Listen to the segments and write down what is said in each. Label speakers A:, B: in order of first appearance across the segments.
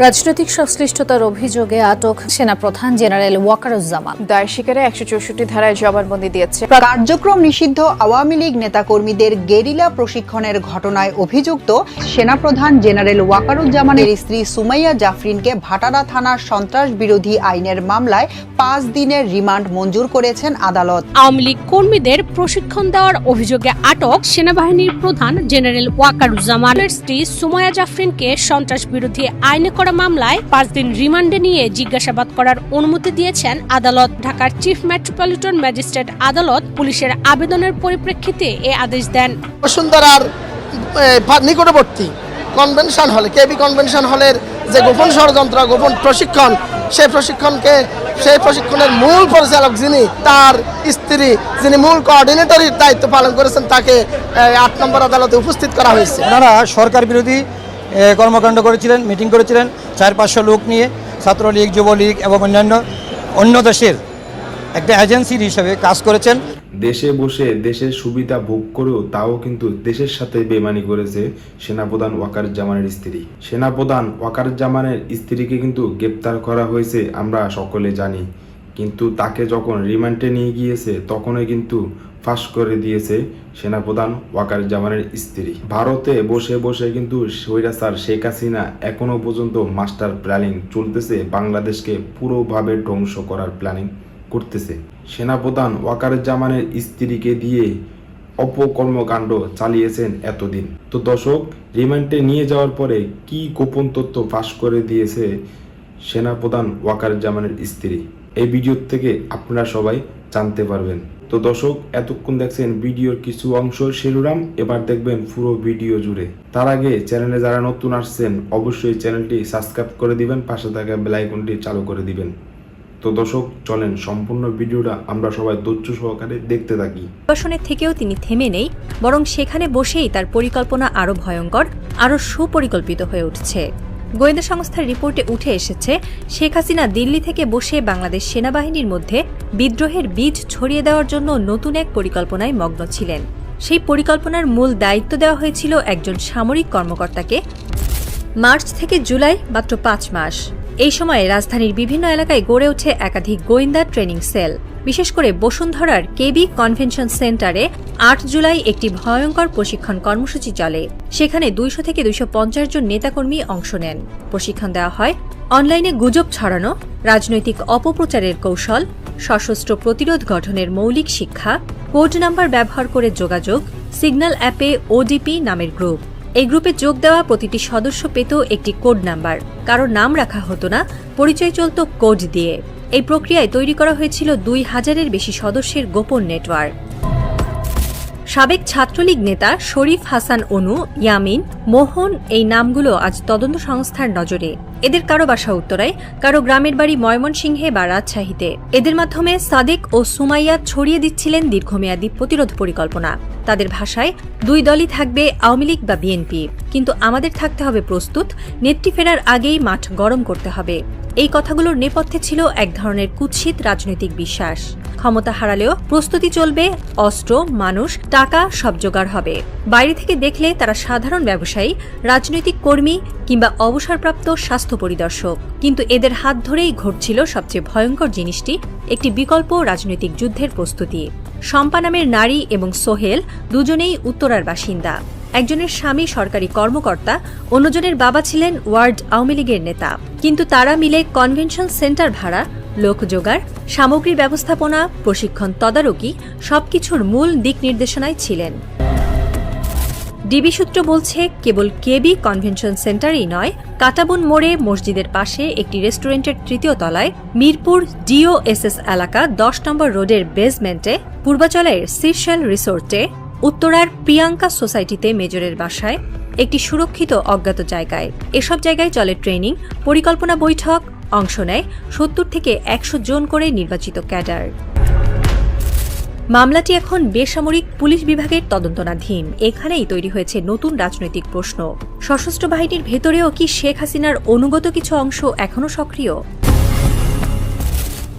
A: রাজনৈতিক সংশ্লিষ্টতার অভিযোগে আটক সেনাপ্রধান জেনারেল ওয়াকারুজ্জামান।
B: দায় স্বীকারে একশো চৌষট্টি ধারায় জবানবন্দি দিয়েছে।
C: কার্যক্রম নিষিদ্ধ আওয়ামী লীগ নেতাকর্মীদের গেরিলা প্রশিক্ষণের ঘটনায় অভিযুক্ত সেনাপ্রধান জেনারেল ওয়াকারুজ্জামানের স্ত্রী সুমাইয়া জাফরিনকে ভাটারা থানার সন্ত্রাস বিরোধী আইনের মামলায় পাঁচ দিনের রিমান্ড মঞ্জুর করেছেন আদালত।
D: আওয়ামী লীগ কর্মীদের প্রশিক্ষণ দেওয়ার অভিযোগে আটক সেনাবাহিনীর প্রধান জেনারেল ওয়াকারুজ্জামানের স্ত্রী সুমাইয়া জাফরিনকে সন্ত্রাস বিরোধী আইনে করা মামলায় পাঁচ দিন রিমান্ডে নিয়ে জিজ্ঞাসাবাদ করার অনুমতি দিয়েছেন আদালত। ঢাকার চিফ মেট্রোপলিটন ম্যাজিস্ট্রেট আদালত পুলিশের আবেদনের পরিপ্রেক্ষিতে এ আদেশ দেন।
E: বসুন্ধরার নিকটবর্তী কনভেনশন হলে কেবি কনভেনশন হলের যে গোপন ষড়যন্ত্র গোপন প্রশিক্ষণ সেই প্রশিক্ষণকে সেই প্রশিক্ষণের মূল পরিচালক যিনি তার স্ত্রী যিনি মূল কোঅর্ডিনেটরের দায়িত্ব পালন করেছেন তাকে আট নম্বর আদালতে উপস্থিত করা হয়েছে।
F: ওনারা সরকার বিরোধী কর্মকাণ্ড করেছিলেন, মিটিং করেছিলেন চার পাঁচশো লোক নিয়ে, ছাত্রলীগ, যুবলীগ এবং অন্যান্য, অন্য দেশের একটা এজেন্সির হিসেবে কাজ করেছেন।
G: দেশে বসে দেশের সুবিধা ভোগ করেও তাও কিন্তু দেশের সাথে বেমানি করেছে সেনাপ্রধান ওয়াকার জামানের স্ত্রী। সেনাপ্রধান ওয়াকার জামানের স্ত্রীকে কিন্তু গ্রেপ্তার করা হয়েছে আমরা সকলে জানি। কিন্তু তাকে যখন রিমান্ডে নিয়ে গিয়েছে, তখনই কিন্তু ফাঁস করে দিয়েছে সেনাপ্রধান ওয়াকার জামানের স্ত্রী। ভারতে বসে বসে কিন্তু স্বৈরাচার শেখ হাসিনা এখনও পর্যন্ত মাস্টার প্ল্যানিং চলতেছে, বাংলাদেশকে পুরোভাবে ধ্বংস করার প্ল্যানিং করতেছে। সেনাপ্রধান ওয়াকারুজ্জামানের স্ত্রীকে দিয়ে অপকর্মকাণ্ড চালিয়েছেন এতদিন। তো দর্শক, রিমান্ডে নিয়ে যাওয়ার পরে কি গোপন তথ্য ফাঁস করে দিয়েছে সেনাপ্রধান ওয়াকারুজ্জামানের স্ত্রী? এই ভিডিও থেকে আপনারা সবাই জানতে পারবেন। তো দর্শক, এতক্ষণ দেখছেন ভিডিওর কিছু অংশ শিরোনাম, এবার দেখবেন পুরো ভিডিও জুড়ে। তার আগে চ্যানেলে যারা নতুন আসছেন, অবশ্যই চ্যানেলটি সাবস্ক্রাইব করে দিবেন, পাশে থাকা বেল আইকনটি চালু করে দিবেন। তো দর্শক, চলেন সম্পূর্ণ ভিডিওটা আমরা সবাই ধৈর্য সহকারে দেখতে থাকি।
H: নির্বাসনের থেকেও তিনি থেমে নেই, বরং সেখানে বসেই তার পরিকল্পনা আরও ভয়ঙ্কর, আরও সুপরিকল্পিত হয়ে উঠছে। গোয়েন্দা সংস্থার রিপোর্টে উঠে এসেছে, শেখ হাসিনা দিল্লি থেকে বসে বাংলাদেশ সেনাবাহিনীর মধ্যে বিদ্রোহের বীজ ছড়িয়ে দেওয়ার জন্য নতুন এক পরিকল্পনায় মগ্ন ছিলেন। সেই পরিকল্পনার মূল দায়িত্ব দেওয়া হয়েছিল একজন সামরিক কর্মকর্তাকে। মার্চ থেকে জুলাই, মাত্র পাঁচ মাস। এই সময়ে রাজধানীর বিভিন্ন এলাকায় গড়ে ওঠে একাধিক গোয়েন্দা ট্রেনিং সেল। বিশেষ করে বসুন্ধরার কেবি কনভেনশন সেন্টারে আট জুলাই একটি ভয়ঙ্কর প্রশিক্ষণ কর্মসূচি চলে। সেখানে দুইশো থেকে দুইশো পঞ্চাশ জন নেতাকর্মী অংশ নেন। প্রশিক্ষণ দেওয়া হয় অনলাইনে গুজব ছড়ানো, রাজনৈতিক অপপ্রচারের কৌশল, সশস্ত্র প্রতিরোধ গঠনের মৌলিক শিক্ষা, কোড নাম্বার ব্যবহার করে যোগাযোগ, সিগন্যাল অ্যাপে ওডিপি নামের গ্রুপ। এই গ্রুপে যোগ দেওয়া প্রতিটি সদস্য পেত একটি কোড নাম্বার। কারোর নাম রাখা হতো না, পরিচয় চলত কোড দিয়ে। এই প্রক্রিয়ায় তৈরি করা হয়েছিল দুই হাজারের বেশি সদস্যের গোপন নেটওয়ার্ক। সাবেক ছাত্রলীগ নেতা শরীফ হাসান অনু, ইয়ামিন, মোহন এই নামগুলো আজ তদন্ত সংস্থার নজরে। এদের কারও বাসা উত্তরায়, কারও গ্রামের বাড়ি ময়মনসিংহে বা রাজশাহীতে। এদের মাধ্যমে সাদেক ও সুমাইয়া ছড়িয়ে দিচ্ছিলেন দীর্ঘমেয়াদী প্রতিরোধ পরিকল্পনা। তাদের ভাষায় দুই দলই থাকবে আওয়ামী লীগ বা বিএনপি। কিন্তু আমাদের থাকতে হবে প্রস্তুত, নেত্রী ফেরার আগেই মাঠ গরম করতে হবে। এই কথাগুলোর নেপথ্যে ছিল এক ধরনের কুৎসিত রাজনৈতিক বিশ্বাস। ক্ষমতা হারালেও প্রস্তুতি চলবে, অস্ত্র, মানুষ, টাকা সব জোগাড় হবে। বাইরে থেকে দেখলে তারা সাধারণ ব্যবসায়ী, রাজনৈতিক কর্মী কিংবা অবসরপ্রাপ্ত স্বাস্থ্য পরিদর্শক। কিন্তু এদের হাত ধরেই ঘটছিল সবচেয়ে ভয়ঙ্কর জিনিসটি, একটি বিকল্প রাজনৈতিক যুদ্ধের প্রস্তুতি। শম্পা নামের নারী এবং সোহেল দুজনেই উত্তরার বাসিন্দা। একজনের স্বামী সরকারি কর্মকর্তা, অন্যজনের বাবা ছিলেন ওয়ার্ড আওয়ামী লীগের নেতা। কিন্তু তারা মিলে কনভেনশন সেন্টার ভাড়া, লোক জোগাড়, সামগ্রী ব্যবস্থাপনা, প্রশিক্ষণ তদারকি সবকিছুর মূল দিক নির্দেশনায় ছিলেন। ডিবি সূত্র বলছে, কেবল কেবি কনভেনশন সেন্টারই নয় কাটাবন মোড়ে মসজিদের পাশে একটি রেস্টুরেন্টের তৃতীয় তলায় মিরপুর ডিওএসএস এলাকা দশ নম্বর রোডের বেসমেন্টে পূর্বাচলের সিরশেল রিসোর্টে, উত্তরার প্রিয়াঙ্কা সোসাইটিতে মেজরের বাসায়, একটি সুরক্ষিত অজ্ঞাত জায়গায়। এসব জায়গায় চলে ট্রেনিং, পরিকল্পনা বৈঠক, অংশ নেয় সত্তর থেকে একশো জন করে নির্বাচিত ক্যাডার। মামলাটি এখন বেসামরিক পুলিশ বিভাগের তদন্তনাধীন। এখানেই তৈরি হয়েছে নতুন রাজনৈতিক প্রশ্ন। সশস্ত্র বাহিনীর ভেতরেও কি শেখ হাসিনার অনুগত কিছু অংশ এখনও সক্রিয়?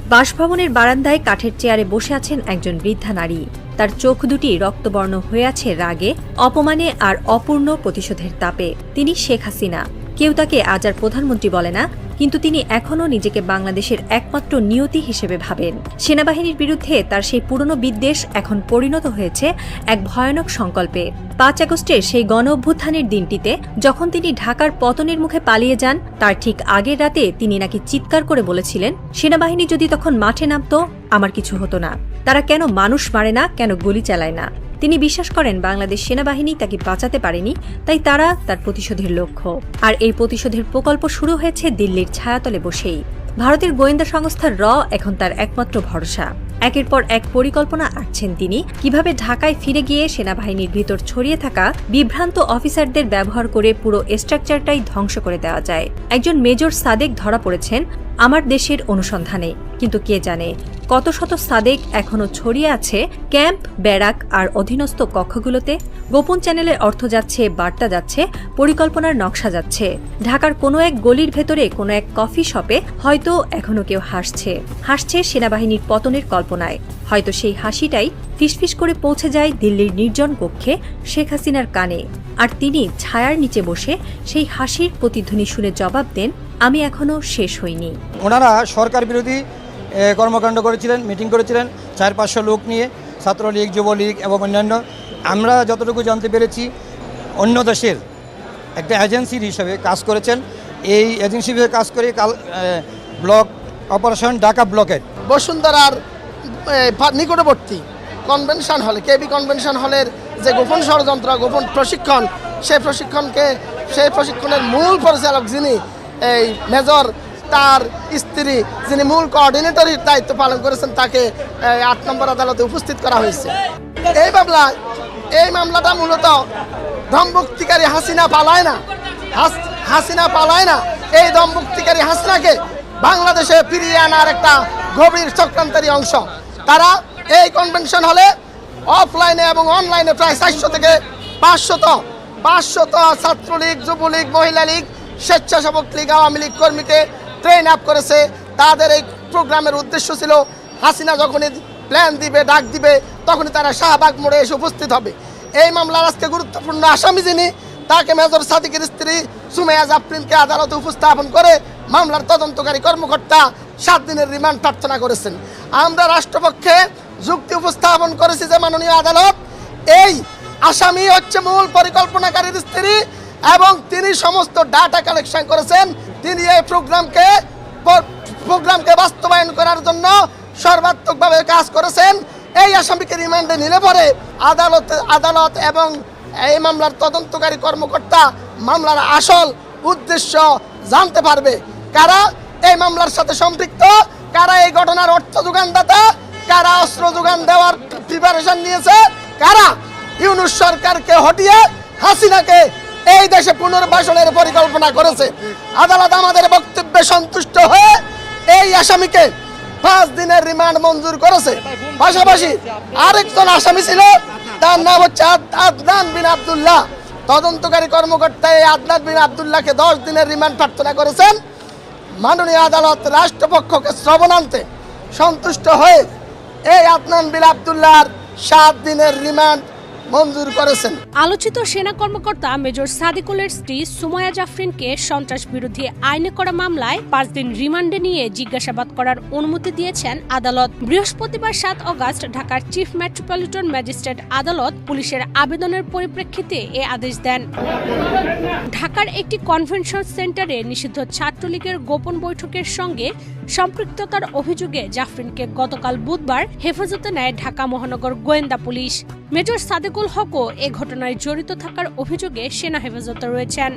H: বাসভবনের বারান্দায় কাঠের চেয়ারে বসে আছেন একজন বৃদ্ধা নারী। তার চোখ দুটি রক্তবর্ণ হয়ে আছে রাগে, অপমানে আর অপূর্ণ প্রতিশোধের তাপে। তিনি শেখ হাসিনা। কেউ তাকে আজ আর প্রধানমন্ত্রী বলে না কিন্তু তিনি এখনও নিজেকে বাংলাদেশের একমাত্র নিয়তি হিসেবে ভাবেন। সেনাবাহিনীর বিরুদ্ধে তার সেই পুরনো বিদ্বেষ এখন পরিণত হয়েছে এক ভয়ানক সংকল্পে। পাঁচ আগস্টের সেই গণ অভ্যুত্থানের দিনটিতে যখন তিনি ঢাকার পতনের মুখে পালিয়ে যান, তার ঠিক আগের রাতে তিনি নাকি চিৎকার করে বলেছিলেন, সেনাবাহিনী যদি তখন মাঠে নামতো, আমার কিছু হতো না। তারা কেন মানুষ মারে না, কেন গুলি চালায় না? তিনি বিশ্বাস করেন বাংলাদেশ সেনাবাহিনী তাকে বাঁচাতে পারেনি, তাই তারা তার প্রতিশোধের লক্ষ্য। আর এই প্রতিশোধের প্রকল্প শুরু হয়েছে দিল্লির ছায়াতলে বসেই। ভারতের গোয়েন্দা সংস্থা র এখন তার একমাত্র ভরসা। একের পর এক পরিকল্পনা আঁকছেন তিনি। কীভাবে ঢাকায় ফিরে গিয়ে সেনাবাহিনীর ভিতর ছড়িয়ে থাকা বিভ্রান্ত অফিসারদের ব্যবহার করে পুরো স্ট্রাকচারটাই ধ্বংস করে দেওয়া যায়? একজন মেজর সাদেক ধরা পড়েছেন, আমার দেশের অনুসন্ধানে। কিন্তু কে জানে, কত শত সাদেক এখনও ছড়িয়ে আছে ক্যাম্প, ব্যারাক আর অধীনস্থ কক্ষগুলোতে? গোপন চ্যানেলের অর্থ যাচ্ছে, বার্তা যাচ্ছে, পরিকল্পনার নকশা যাচ্ছে। ঢাকার কোনো এক গলির ভেতরে কোনো এক কফি শপে হয়তো এখনও কেউ হাসছে। হাসছে সেনাবাহিনীর পতনের কল্পনায়। হয়তো সেই হাসিটাই ফিসফিস করে পৌঁছে যায় দিল্লির নির্জন কক্ষে শেখ হাসিনার কানে। আর তিনি ছায়ার নিচে বসে সেই হাসির প্রতিধ্বনি শুনে জবাব দেন আমি এখনও শেষ হইনি।
F: ওনারা সরকার বিরোধী কর্মকাণ্ড করেছিলেন মিটিং করেছিলেন চার পাঁচশো লোক নিয়ে ছাত্রলীগ যুবলীগ এবং অন্যান্য। আমরা যতটুকু জানতে পেরেছি অন্য দেশের একটা এজেন্সির হিসেবে কাজ করেছেন। এই এজেন্সি হিসেবে কাজ করে কাল ব্লক অপারেশন ঢাকা ব্লকের।
E: বসুন্ধরার নিকটবর্তী কনভেনশন হলে কেবি কনভেনশন হলের যে গোপন ষড়যন্ত্র, গোপন প্রশিক্ষণ, সেই প্রশিক্ষণকে, সেই প্রশিক্ষণের মূল পরিচালক যিনি, এই মেজর তার স্ত্রী, যিনি মূল কোঅর্ডিনেটরের দায়িত্ব পালন করেছেন, তাকে আট নম্বর আদালতে উপস্থিত করা হয়েছে। এই মামলায় এই মামলাটা মূলত ধমভুক্তিকারী হাসিনা পালায় না। হাস- হাসিনা পালায় না। এই দমভুক্তিকারী হাসিনাকে বাংলাদেশে ফিরিয়ে আনার একটা গভীর চক্রান্তেরই অংশ। তারা এই কনভেনশন হলে অফলাইনে এবং অনলাইনে প্রায় চারশো থেকে পাঁচশত পাঁচশত ছাত্রলীগ, যুবলীগ মহিলা লীগ স্বেচ্ছাসেবক লীগ, আওয়ামী লীগ কর্মীকে ট্রেন আপ করেছে। তাদের এই প্রোগ্রামের উদ্দেশ্য ছিল, হাসিনা যখনই প্ল্যান দিবে, ডাক দিবে, তখনই তারা শাহবাগ মোড়ে এসে উপস্থিত হবে। এই মামলার আজকে গুরুত্বপূর্ণ আসামি যিনি তাকে মেজর সাদিকের স্ত্রী সুমেয়া জাফরিনকে আদালতে উপস্থাপন করে মামলার তদন্তকারী কর্মকর্তা সাত দিনের রিমান্ড প্রার্থনা করেছেন। আমরা রাষ্ট্রপক্ষে যুক্তি উপস্থাপন করেছি যে মাননীয় আদালত এই আসামি হচ্ছে মূল পরিকল্পনাকারীর স্ত্রী এবং তিনি সমস্ত ডাটা কালেকশন করেছেন। তিনি এই প্রোগ্রামকে প্রোগ্রামকে বাস্তবায়ন করার জন্য সর্বাত্মকভাবে কাজ করেছেন। এই আসামিকে রিমান্ডে নিলে পরে আদালত আদালত এবং এই মামলার তদন্তকারী কর্মকর্তা মামলার আসল উদ্দেশ্য জানতে পারবে। কারা এই মামলার সাথে সম্পৃক্ত? কারা এই ঘটনার অর্থ যোগানদাতা? কারা অস্ত্র যোগান দেওয়ার প্রিপারেশন নিয়েছে? কারা ইউনুস সরকারকে হটিয়ে হাসিনাকে এই দেশে পুনর্বাসনের পরিকল্পনা করেছে? আদালত আমাদের বক্তব্যে সন্তুষ্ট হয়ে এই আসামিকে পাঁচ দিনের রিমান্ড মঞ্জুর করেছে। পাশাপাশি আরেকজন আসামি ছিল, তার নাম হচ্ছে আদ- আদনান বিন আবদুল্লাহ। তদন্তকারী কর্মকর্তা এই আদনান বিন আবদুল্লাহকে দশ দিনের রিমান্ড প্রার্থনা করেছেন। মাননীয় আদালত রাষ্ট্রপক্ষকে শ্রবণান্তে সন্তুষ্ট হয়ে এই আদনান বিন আবদুল্লাহর সাত দিনের রিমান্ড মঞ্জুর করেছেন।
D: আলোচিত সেনা কর্মকর্তা মেজর সাদিকুলের স্ত্রী সুমায়া জাফরিনকে সন্ত্রাস বিরোধী আইনে করা মামলায় পাঁচ দিন রিমান্ডে নিয়ে জিজ্ঞাসাবাদ করার অনুমতি দিয়েছেন আদালত। বৃহস্পতিবার সাত অগাস্ট ঢাকার চিফ মেট্রোপলিটন ম্যাজিস্ট্রেট আদালত পুলিশের আবেদনের পরিপ্রেক্ষিতে এ আদেশ দেন। ঢাকার একটি কনভেনশন সেন্টারে নিষিদ্ধ ছাত্রলীগের গোপন বৈঠকের সঙ্গে সম্পৃক্ততার অভিযোগে জাফরিনকে গতকাল বুধবার হেফাজতে নেয় ঢাকা মহানগর গোয়েন্দা পুলিশ। মেজর সাদেকুল হকও এ ঘটনায় জড়িত থাকার অভিযোগে সেনা হেফাজতে রয়েছেন।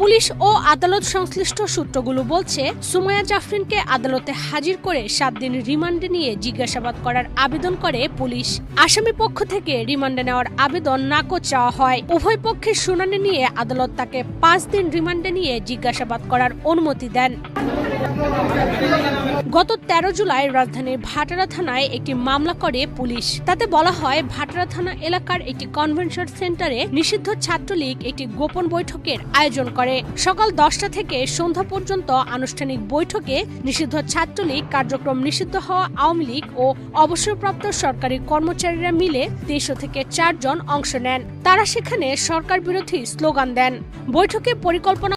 D: পুলিশ ও আদালত সংশ্লিষ্ট সূত্রগুলো বলছে সুমায়া জাফরিনকে আদালতে হাজির করে সাত দিন রিমান্ডে নিয়ে জিজ্ঞাসাবাদ করার আবেদন করে পুলিশ। আসামি পক্ষ থেকে রিমান্ডে নেওয়ার আবেদন নাকচ চাওয়া হয়। উভয় পক্ষের শুনানি নিয়ে আদালত তাকে পাঁচ দিন রিমান্ডে নিয়ে জিজ্ঞাসাবাদ করার অনুমতি দেন। গত তেরো জুলাই রাজধানীর ভাটারা থানায় একটি মামলা করে পুলিশ। তাতে বলা হয়, ভাটারা থানা এলাকার একটি কনভেনশন সেন্টারে নিষিদ্ধ ছাত্রলীগ একটি গোপন বৈঠকের আয়োজন করে সকাল দশটা থেকে সন্ধ্যা পর্যন্ত আনুষ্ঠানিক বৈঠকে নিষিদ্ধ ছাত্রলীগ কার্যক্রম নিষিদ্ধ হওয়া আওয়ামী লীগ ও অবসরপ্রাপ্ত সরকারি কর্মচারীরা মিলে দেড়শো থেকে চারজন অংশ নেন। তারা সেখানে সরকার বিরোধী স্লোগান দেন। বৈঠকে পরিকল্পনা